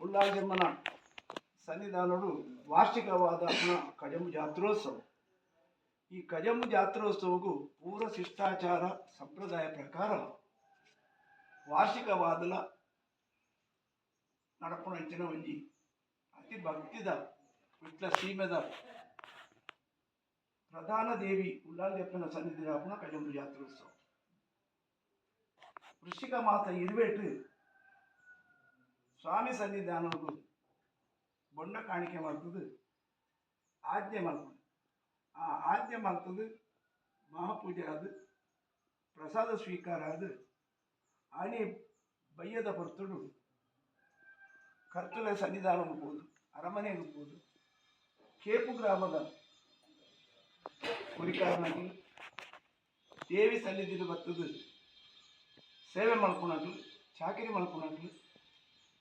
ಉಳ್ಳಾಜಮ್ಮನ ಸನ್ನಿಧಾನಗಳು ವಾರ್ಷಿಕವಾದ ಪುನಃ ಕಜಮು ಜಾತ್ರೋತ್ಸವ ಈ ಕಜಮು ಜಾತ್ರೋತ್ಸವಕ್ಕೂ ಪೂರ್ವ ಶಿಷ್ಟಾಚಾರ ಸಂಪ್ರದಾಯ ಪ್ರಕಾರ ವಾರ್ಷಿಕವಾದಲ ನಡಪುಣ ಅಂಚಿನ ಒಂಜಿ ಅತಿ ಭಕ್ತಿದ ವಿಟ್ಲ ಸೀಮೆದ ಪ್ರಧಾನ ದೇವಿ ಉಳ್ಳಾಲ್ಯಪ್ಪನ ಸನ್ನಿಧಿನ ಕಜಮು ಜಾತ್ರೋತ್ಸವ ವೃಶ್ಚಿಕ ಮಾಸ ಇರುವೆಟ್ಟು ಸ್ವಾಮಿ ಸನ್ನಿಧಾನಕ್ಕೂ ಬೊಂಡ ಕಾಣಿಕೆ ಮಾಡ್ತದೆ, ಆಜ್ಞೆ ಮಾಡ್ತದೆ. ಆ ಆಜ್ಞೆ ಮಾಡ್ತದೆ, ಮಹಾಪೂಜೆ ಆದ, ಪ್ರಸಾದ ಸ್ವೀಕಾರ ಆದ ಆನೆ ಬಯ್ಯದ ಬರ್ತಡು ಕರ್ತಲ ಸನ್ನಿಧಾನ ಹೋಗ್ಬೋದು ಅರಮನೆ ಹೋಗ್ಬೋದು ಕೇಪು ಗ್ರಾಮದ ಕುರಿಕಾರನಾಗಿ ದೇವಿ ಸನ್ನಿಧಿಗೆ ಬರ್ತದೆ. ಸೇವೆ ಮಾಡ್ಕೊಳಕ್ಲು ಚಾಕರಿ ಮಾಡ್ಕೊಳಕ್ಲು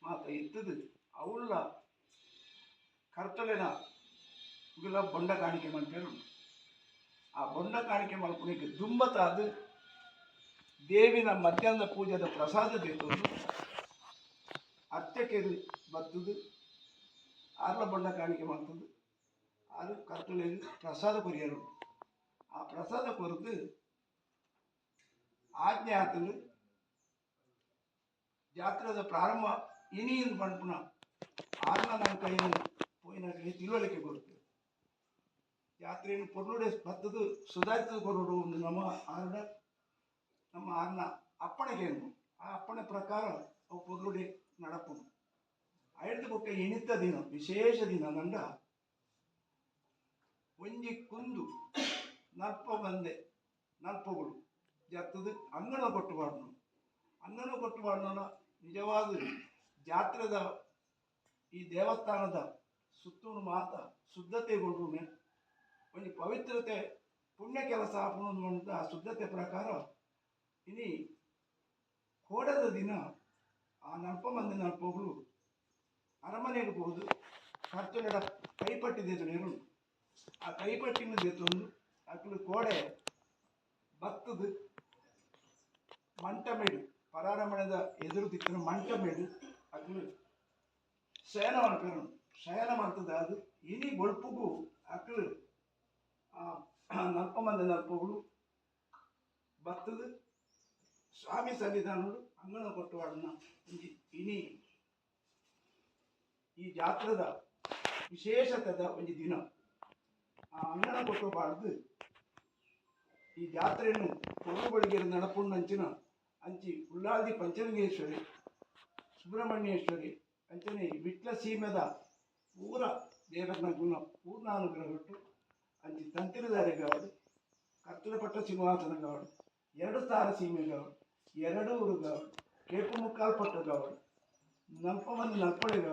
ಮಾತ ಇದ್ದದು ಅವಳ ಕರ್ತಲೆನ ಇವೆಲ್ಲ ಬೊಂಡ ಕಾಣಿಕೆ ಮಾಡ್ತಾರೆ ಆ ಬೊಂಡ ಕಾಣಿಕೆ ಮಾಡ್ಕೊಳಕ್ಕೆ ಅದು ದೇವಿನ ಮಧ್ಯಾಹ್ನ ಪೂಜೆದ ಪ್ರಸಾದ ತೆಗೆದು ಅರ್ಚಕೆದು ಬತ್ತದು, ಆರ್ಲ ಬೊಂಡ ಕಾಣಿಕೆ ಮಾಡ್ತದ್ದು ಅದು ಕರ್ತಲೆಗೆ ಪ್ರಸಾದ ಕೊರಿಯರು. ಆ ಪ್ರಸಾದ ಕೊರದು ಆಜ್ಞೆ ಆತನು ಜಾತ್ರೆದ ಪ್ರಾರಂಭ ಇನಿಯಿಂದ ಪಂಪುನ ಆರ್ನ ನನ್ನ ಕೈಯಿಂದ ಪೋಯಿನ ತಿಳುವಳಿಕೆ ಕೊಡುತ್ತೆ. ಜಾತ್ರೆಯನ್ನು ಪೊರ್ಲುಡೆ ಬತ್ತದು ಸುಧಾರಿತ ಕೊರಡು ಒಂದು ನಮ್ಮ ಆರ್ಡ, ನಮ್ಮ ಆರ್ನ ಅಪ್ಪಣೆಗೇನು ಆ ಅಪ್ಪಣೆ ಪ್ರಕಾರ ಅವು ಪೊರ್ಲುಡೆ ನಡಪು ಐದು ಕೊಟ್ಟ ಎಣಿತ ದಿನ, ವಿಶೇಷ ದಿನ ನಂಡ ಒಂಜಿ ಕುಂದು ನರ್ಪ ಬಂದೆ ನಲ್ಪಗಳು ಜತ್ತದು ಅಂಗನ ಕೊಟ್ಟು ಬಾಡ್ನು ಅಂಗನ ಕೊಟ್ಟು ಬಾಡ್ನ ನಿಜವಾದ ಜಾತ್ರೆದ ಈ ದೇವಸ್ಥಾನದ ಸುತ್ತೂನು ಮಾತ ಶುದ್ಧತೆಗೊಂಡು ಒಂದು ಪವಿತ್ರತೆ, ಪುಣ್ಯ ಕೆಲಸ ಆ ಶುದ್ಧತೆ ಪ್ರಕಾರ ಇನಿ ಕೋಡದ ದಿನ ಆ ನಲ್ಪ ಮಂದಿ ನಲ್ಪಗಳು ಅರಮನೆಗೆ ಹೋದು ಕರ್ತನೆಡ ಕೈಪಟ್ಟಿ ಆ ಕೈಪಟ್ಟಿನ ದೇತೊಂದು ಅಕ್ಕಳು ಕೋಡೆ ಭತ್ತದ ಮಂಟಮೇಡು, ಪರಾರಮಣದ ಎದುರು ದಿಕ್ಕಿನ ಮಂಟಮೇಡು. ಅಕ್ಕಳು ಶಯನ ಮಾಡ್ಕೊಂಡು ಶಯನ ಮಾಡ್ತದೆ ಅದು. ಬೊಳ್ಪುಗೂ ಅಕ್ಕಳು ಆ ನಲ್ಪ ಮಂದಿ ನಲ್ಪಗಳು ಭತ್ತದ ಸ್ವಾಮಿ ಸನ್ನಿಧಾನಗಳು ಅಂಗಣ ಕೊಟ್ಟು ಅದನ್ನ ಇನಿ ಈ ಜಾತ್ರದ ವಿಶೇಷತೆದ ಒಂದು ದಿನ. ಆ ಅಂಗಣ ಕೊಟ್ಟು ಬಾರ್ದು ಈ ಜಾತ್ರೆಯನ್ನು ಕೊಡುಗೊಳಗೆ ನಡಪುಂಡು ಅಂಚಿನ ಅಂಚಿ ಉಳ್ಳಾದಿ ಪಂಚಲಿಂಗೇಶ್ವರಿ ಸುಬ್ರಹ್ಮಣ್ಯೇಶ್ವರಿ ಅಂಚನೆ ವಿಟ್ಲ ಸೀಮೆದ ಪೂರ ದೇವರನ್ನ ಗುಣ ಪೂರ್ಣಾನುಗ್ರಹಟ್ಟು ಅಂಚಿ ತಂತಿರದಾರೆಗಾವಡು ಕತ್ತಲಪಟ್ಟ ಸಿಂಹಾಸನಗಾವಡು ಎರಡು ಸ್ಥಾನ ಸೀಮೆಗಾವಡು ಎರಡು ಊರುಗಾವಡು ಕೇಪು ಮುಕ್ಕಾಲ್ಪಟ್ಟಗಾವಡು ನಲ್ಪವನ್ನು ಮಂದಿ ಶೈವ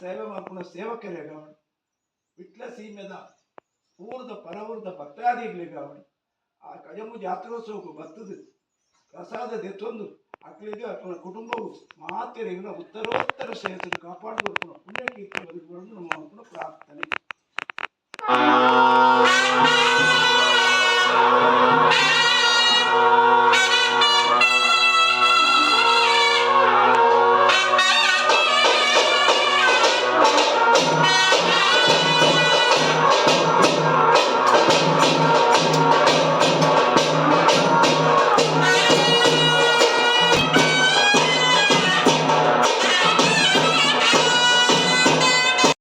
ಸೇವೆ ಮಾಡ್ಕೊಂಡ ಸೇವಕರಿಗಾವಡು ವಿಟ್ಲ ಸೀಮೆದ ಊರದ ಪರವೂರದ ಭಕ್ತಾದಿಗಳಿಗಾವಡು ಆ ಕಜಮು ಜಾತ್ರೋತ್ಸವಕ್ಕೂ ಬರ್ತದೆ ಪ್ರಸಾದ ದೆತ್ತೊಂದು ಮಕ್ಕಳಿಗೆ ಅಥವಾ ಕುಟುಂಬವು ಮಾತೆರಿಗಿನ ಉತ್ತರೋತ್ತರ ಶ್ರೇಯಸ್ಸನ್ನು ಕಾಪಾಡಿಕೊಂಡು ಪುಣ್ಯಕೀರ್ತಿ ಬದುಕುಗಳನ್ನು ನಮ್ಮ ಪ್ರಾರ್ಥನೆ.